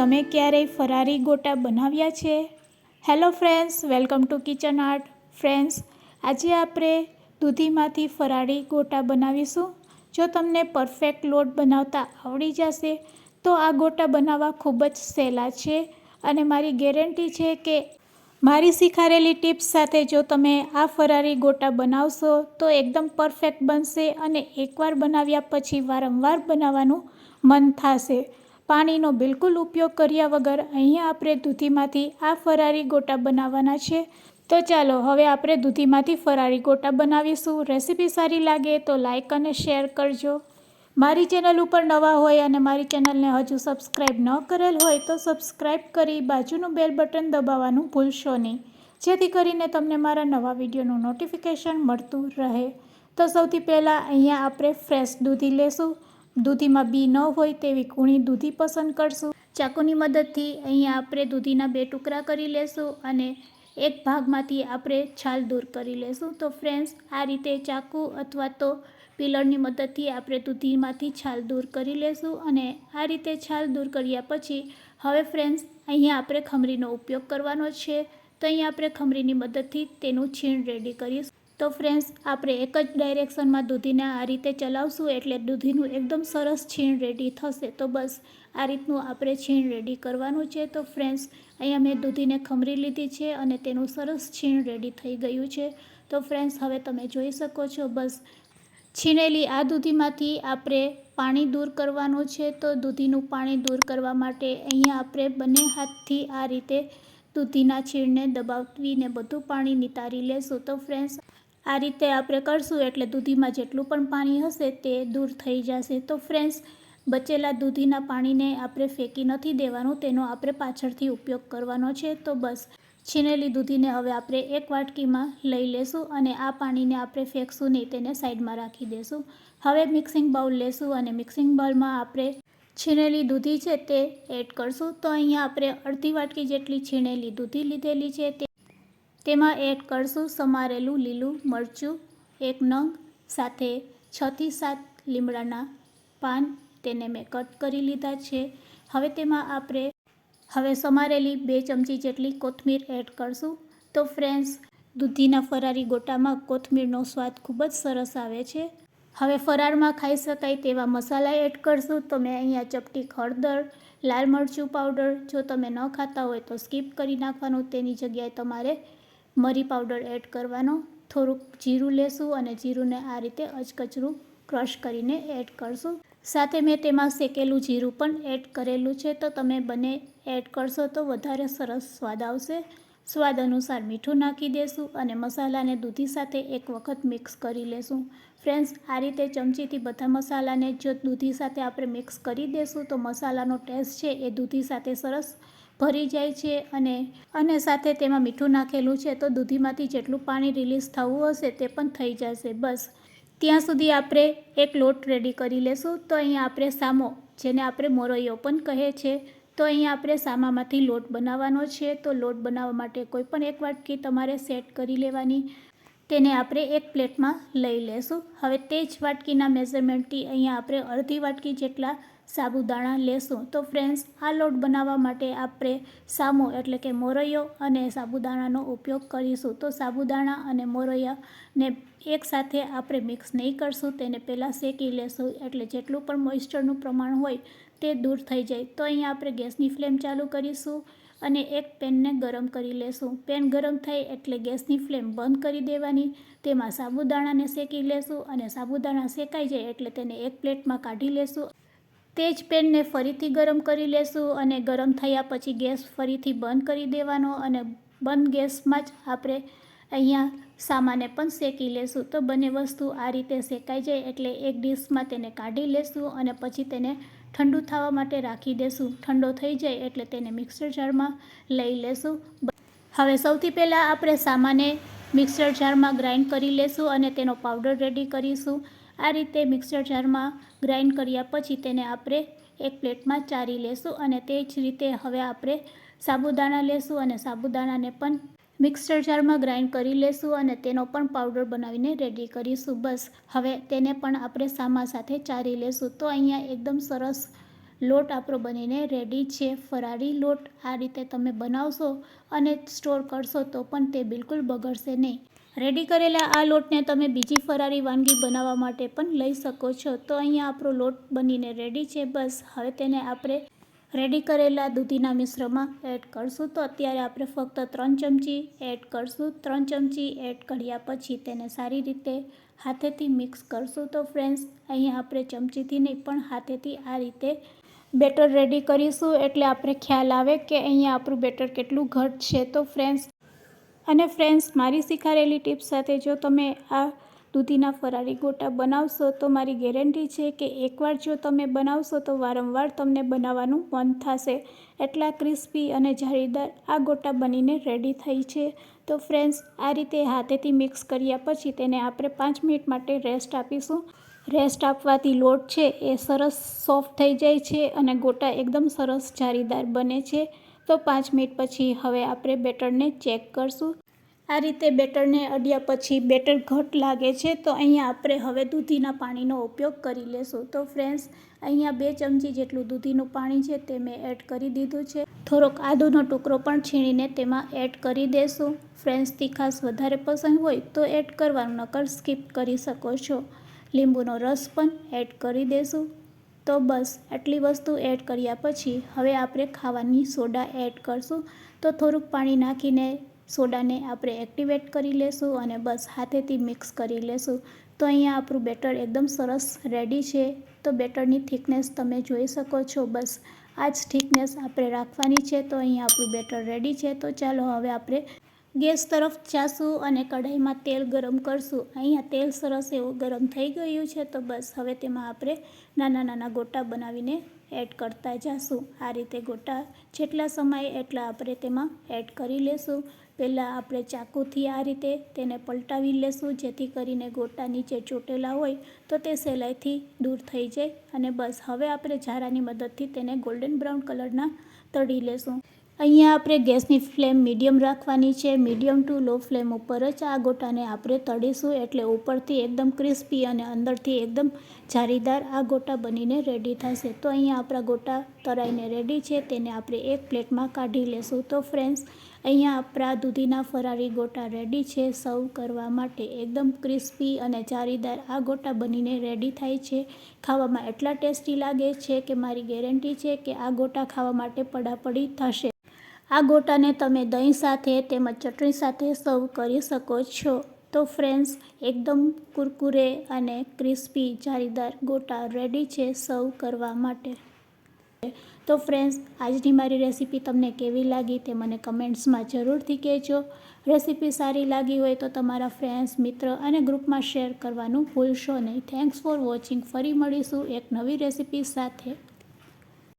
તમે ક્યારેય ફરારી ગોટા બનાવ્યા છે? Hello friends welcome to kitchen art friends આજે આપણે દૂધીમાંથી ફરારી ગોટા બનાવીશું. જો તમને પરફેક્ટ લોટ બનાવતા આવડી જશે, તો આ ગોટા બનાવવા ખૂબ જ સહેલા છે અને મારી ગેરંટી છે કે મારી શીખારેલી ટિપ્સ સાથે જો તમે આ ફરારી ગોટા બનાવશો, તો એકદમ પરફેક્ટ બનશે અને એકવાર બનાવ્યા પછી વારંવાર બનાવવાનું મન થશે. પાણીનો બિલકુલ ઉપયોગ કર્યા વગર અહીંયા આપણે દૂધીમાંથી આ ફરારી ગોટા બનાવવાના છે. તો ચાલો હવે આપણે દૂધીમાંથી ફરારી ગોટા બનાવીશું. રેસીપી સારી લાગે તો લાઇક અને શેર કરજો. મારી ચેનલ ઉપર નવા હોય અને મારી ચેનલને હજુ સબસ્ક્રાઈબ ન કરેલ હોય તો સબસ્ક્રાઈબ કરી બાજુનું બેલ બટન દબાવવાનું ભૂલશો નહીં. જેથી કરીને તમને મારા નવા વિડીયોનું નોટિફિકેશન મળતું રહે. તો સૌથી પહેલાં અહીંયા આપણે ફ્રેશ દૂધી લેશું. દૂધીમાં બી ન હોય તેવી કૂણી દૂધી પસંદ કરશું. ચાકુની મદદથી અહીંયા આપણે દૂધીના બે ટુકડા કરી લેશું અને એક ભાગમાંથી આપણે છાલ દૂર કરી લેશું. તો ફ્રેન્ડ્સ આ રીતે ચાકુ અથવા તો પિલરની મદદથી આપણે દૂધીમાંથી છાલ દૂર કરી લેશું અને આ રીતે છાલ દૂર કર્યા પછી હવે ફ્રેન્ડ્સ અહીંયા આપણે ખમરીનો ઉપયોગ કરવાનો છે. તો અહીંયા આપણે ખમરીની મદદથી તેનું છીણ રેડી કરીશું. તો ફ્રેન્ડ્સ આપણે એક જ ડાયરેક્શનમાં દૂધીને આ રીતે ચલાવશું એટલે દૂધીનું એકદમ સરસ છીણ રેડી થશે. તો બસ, આ રીતનું આપણે છીણ રેડી કરવાનું છે. તો ફ્રેન્ડ્સ અહીંયા મેં દૂધીને ખમરી લીધી છે અને તેનું સરસ છીણ રેડી થઈ ગયું છે. તો ફ્રેન્ડ્સ હવે તમે જોઈ શકો છો, બસ છીણેલી આ દૂધીમાંથી આપણે પાણી દૂર કરવાનું છે. તો દૂધીનું પાણી દૂર કરવા માટે અહીંયા આપણે બંને હાથથી આ રીતે દૂધીના છીણને દબાવીને બધું પાણી નિતારી લેશું. તો ફ્રેન્ડ્સ આ રીતે આપણે કરશું એટલે દૂધીમાં જેટલું પણ પાણી હશે તે દૂર થઈ જશે. તો ફ્રેન્ડ્સ બચેલા દૂધીના પાણીને આપણે ફેંકી નથી દેવાનું, તેનો આપણે પાછળથી ઉપયોગ કરવાનો છે. તો બસ છીનેલી દૂધીને હવે આપણે એક વાટકીમાં લઈ લેશું અને આ પાણીને આપણે ફેંકશું નહીં, તેને સાઈડમાં રાખી દેશું. હવે મિક્સિંગ બાઉલ લેશું અને મિક્સિંગ બાઉલમાં આપણે છીણેલી દૂધી છે તે એડ કરશું. તો અહીંયા આપણે અડધી વાટકી જેટલી છીણેલી દૂધી લીધેલી છે તે તેમાં એડ કરશું સમારેલું લીલું મરચું, એક નંગ, સાથે છથી સાત લીમડાના પાન તેને મેં કટ કરી લીધા છે. હવે તેમાં આપણે હવે સમારેલી બે ચમચી જેટલી કોથમીર એડ કરશું. તો ફ્રેન્ડ્સ, દૂધીના ફરારી ગોટામાં કોથમીરનો સ્વાદ ખૂબ જ સરસ આવે છે. હવે ફરારમાં ખાઈ શકાય તેવા મસાલા એડ કરશું. તો મેં અહીંયા ચપટી હળદર, લાલ મરચું પાવડર, જો તમે ન ખાતા હોય તો સ્કીપ કરી નાખવાનું. તેની જગ્યાએ તમારે મરી પાવડર એડ કરવાનો, થોડુંક જીરું લેશું અને જીરુંને આ રીતે અચકચરું ક્રશ કરીને એડ કરશું. સાથે મેં તેમાં શેકેલું જીરું પણ એડ કરેલું છે, તો તમે બંને એડ કરશો તો વધારે સરસ સ્વાદ આવશે. સ્વાદ અનુસાર મીઠું નાખી દેશું અને મસાલાને દૂધી સાથે એક વખત મિક્સ કરી લેશું. ફ્રેન્ડ્સ, આ રીતે ચમચીથી બધા મસાલાને જો દૂધી સાથે આપણે મિક્સ કરી દેશું, તો મસાલાનો ટેસ્ટ છે એ દૂધી સાથે સરસ ભરી જાય છે અને અને સાથે તેમાં મીઠું નાખેલું છે, તો દૂધીમાંથી જેટલું પાણી રિલીઝ થવું હશે તે પણ થઈ જશે. બસ. ત્યાં સુધી આપણે એક લોટ રેડી કરી લેશું. તો અહીંયા આપણે સામો, જેને આપણે મોરૈયો પણ કહે છે, તો અહીંયા આપણે સામામાંથી લોટ બનાવવાનો છે. તો લોટ બનાવવા માટે કોઈ પણ એક વાટકી તમારે સેટ કરી લેવાની. તેને આપણે એક પ્લેટમાં લઈ લેશું. હવે તે જ વાટકીના મેઝરમેન્ટથી અહીંયા આપણે અડધી વાટકી જેટલા સાબુદાણા લેશું તો ફ્રેન્ડ્સ આ લોટ બનાવવા માટે આપણે સામો એટલે કે મોરૈયો અને સાબુદાણાનો ઉપયોગ કરીશું. તો સાબુદાણા અને મોરૈયાને એકસાથે આપણે મિક્સ નહીં કરશું, તેને પહેલાં શેકી લેશું. એટલે જેટલું પણ મોઇસ્ચરનું પ્રમાણ હોય તે દૂર થઈ જાય. તો અહીંયા આપણે ગેસની ફ્લેમ ચાલુ કરીશું અને એક પેનને ગરમ કરી લેશું. પેન ગરમ થાય એટલે ગેસની ફ્લેમ બંધ કરી દેવાની. તેમાં સાબુદાણાને શેકી લેશું અને સાબુદાણા શેકાઈ જાય એટલે તેને એક પ્લેટમાં કાઢી લેશું. તે જ પેનને ફરીથી ગરમ કરી લેશું અને ગરમ થયા પછી ગેસ ફરીથી બંધ કરી દેવાનો અને બંધ ગેસમાં જ આપણે અહીંયા સામાને પણ શેકી લેશું. તો બંને વસ્તુ આ રીતે શેકાઈ જાય એટલે એક ડીશમાં તેને કાઢી લેશું અને પછી તેને ઠંડુ થવા માટે રાખી દેશું. ઠંડો થઈ જાય એટલે તેને મિક્સર જારમાં લઈ લેશું. હવે સૌથી પહેલાં આપણે સામાને મિક્સર જારમાં ગ્રાઇન્ડ કરી લેશું અને તેનો પાવડર રેડી કરીશું. આ રીતે મિક્સર જારમાં ગ્રાઇન્ડ કર્યા પછી તેને આપણે એક પ્લેટમાં ચારી લેશું અને તે જ રીતે હવે આપણે સાબુદાણા લેશું અને સાબુદાણાને પણ મિક્સર જારમાં ગ્રાઇન્ડ કરી લેશું અને તેનો પણ પાવડર બનાવીને રેડી કરીશું. બસ, હવે તેને પણ આપણે સામા સાથે ચારી લેશું. તો અહીંયા એકદમ સરસ લોટ આપણો બનીને રેડી છે. ફરારી લોટ આ રીતે તમે બનાવશો અને સ્ટોર કરશો તો પણ તે બિલકુલ બગડશે નહીં. રેડી કરેલા આ લોટને તમે બીજી ફરારી વાનગી બનાવવા માટે પણ લઈ શકો છો. તો અહીંયા આપણો લોટ બનીને રેડી છે. બસ હવે તેને આપણે રેડી કરેલા દૂધીના મિશ્રમાં એડ કરશું. તો અત્યારે આપણે ફક્ત ત્રણ ચમચી એડ કરશું. ત્રણ ચમચી એડ કર્યા પછી તેને સારી રીતે હાથેથી મિક્સ કરશું. તો ફ્રેન્ડ્સ, અહીંયા આપણે ચમચીથી નહીં પણ હાથેથી આ રીતે બેટર રેડી કરીશું. એટલે આપણે ખ્યાલ આવે કે અહીંયા આપણું બેટર કેટલું ઘટ છે. તો ફ્રેન્ડ્સ અને ફ્રેન્ડ્સ, મારી શીખારેલી ટિપ્સ સાથે જો તમે આ દૂધીના ફરારી ગોટા બનાવશો, તો મારી ગેરંટી છે કે એકવાર જો તમે બનાવશો, તો વારંવાર તમને બનાવવાનું મન થશે. એટલા ક્રિસ્પી અને જાળીદાર આ ગોટા બનીને રેડી થઈ છે. તો ફ્રેન્ડ્સ, આ રીતે હાથેથી મિક્સ કર્યા પછી તેને આપણે પાંચ મિનિટ માટે રેસ્ટ આપીશું. રેસ્ટ આપવાથી લોટ છે એ સરસ સોફ્ટ થઈ જાય છે અને ગોટા એકદમ સરસ જાળીદાર બને છે. તો પાંચ મિનિટ પછી હવે આપણે બેટરને ચેક કરશું. આ રીતે બેટરને અડ્યા પછી બેટર ઘટ લાગે છે તો અહીંયા આપણે હવે દૂધીના પાણીનો ઉપયોગ કરી લેશું. તો ફ્રેન્ડ્સ, અહીંયા બે ચમચી જેટલું દૂધીનું પાણી છે તે મેં એડ કરી દીધું છે. થોડોક આદુનો ટુકડો પણ છીણીને તેમાં એડ કરી દેશું. ફ્રેન્ડ્સ તીખાસ વધારે પસંદ હોય તો એડ કરવાનું, નકર સ્કીપ કરી શકો છો. લીંબુનો રસ પણ એડ કરી દેશું. તો બસ, આટલી વસ્તુ એડ કર્યા પછી હવે આપણે ખાવાની સોડા એડ કરશું. તો થોડુંક પાણી નાખીને સોડાને આપણે એક્ટિવેટ કરી લેશું અને બસ હાથેથી મિક્સ કરી લેશું. તો અહીંયા આપણું બેટર એકદમ સરસ રેડી છે. તો બેટરની થિકનેસ તમે જોઈ શકો છો. બસ આ જ થિકનેસ આપણે રાખવાની છે. તો અહીંયા આપણું બેટર રેડી છે. તો ચાલો હવે આપણે ગેસ તરફ જાશું અને કઢાઈમાં તેલ ગરમ કરશું. અહીંયા તેલ સરસ એવું ગરમ થઈ ગયું છે, તો બસ હવે તેમાં આપણે નાના નાના ગોટા બનાવીને એડ કરતા જશું. આ રીતે ગોટા જેટલા સમય એટલા આપણે તેમાં એડ કરી લેશું. પહેલાં આપણે ચાકુથી આ રીતે તેને પલટાવી લેશું, જેથી કરીને ગોટા નીચે ચોટેલા હોય તો તે સહેલાઈથી દૂર થઈ જાય અને બસ હવે આપણે ઝારાની મદદથી તેને ગોલ્ડન બ્રાઉન કલરના તળી લેશું. અહીંયા આપણે ગેસની ફ્લેમ મીડિયમ રાખવાની છે. મીડિયમ ટુ લો ફ્લેમ ઉપર જ આ ગોટાને આપણે તળીશું એટલે ઉપરથી એકદમ ક્રિસ્પી અને અંદરથી એકદમ જારીદાર આ ગોટા બનીને રેડી થશે. તો અહીંયા આપણા ગોટા તળાઈને રેડી છે. તેને આપણે એક પ્લેટમાં કાઢી લેશું. તો ફ્રેન્ડ્સ અહીંયા આપણા દૂધીના ફરારી ગોટા રેડી છે. સર્વ કરવા માટે એકદમ ક્રિસ્પી અને જારીદાર આ ગોટા બનીને રેડી થાય છે. ખાવામાં એટલા ટેસ્ટી લાગે છે કે મારી ગેરંટી છે કે આ ગોટા ખાવા માટે પડાપડી થશે. આ ગોટાને તમે દહીં સાથે તેમજ ચટણી સાથે સર્વ કરી શકો છો. તો ફ્રેન્ડ્સ, એકદમ કુરકુરે અને ક્રિસ્પી જાળીદાર ગોટા રેડી છે સર્વ કરવા માટે. તો ફ્રેન્ડ્સ, આજની મારી રેસીપી તમને કેવી લાગી તે મને કમેન્ટ્સમાં જરૂરથી કહેજો. રેસીપી સારી લાગી હોય તો તમારા ફ્રેન્ડ્સ, મિત્ર અને ગ્રુપમાં શેર કરવાનું ભૂલશો નહીં. થેન્ક્સ ફોર વોચિંગ ફરી મળીશું એક નવી રેસીપી સાથે.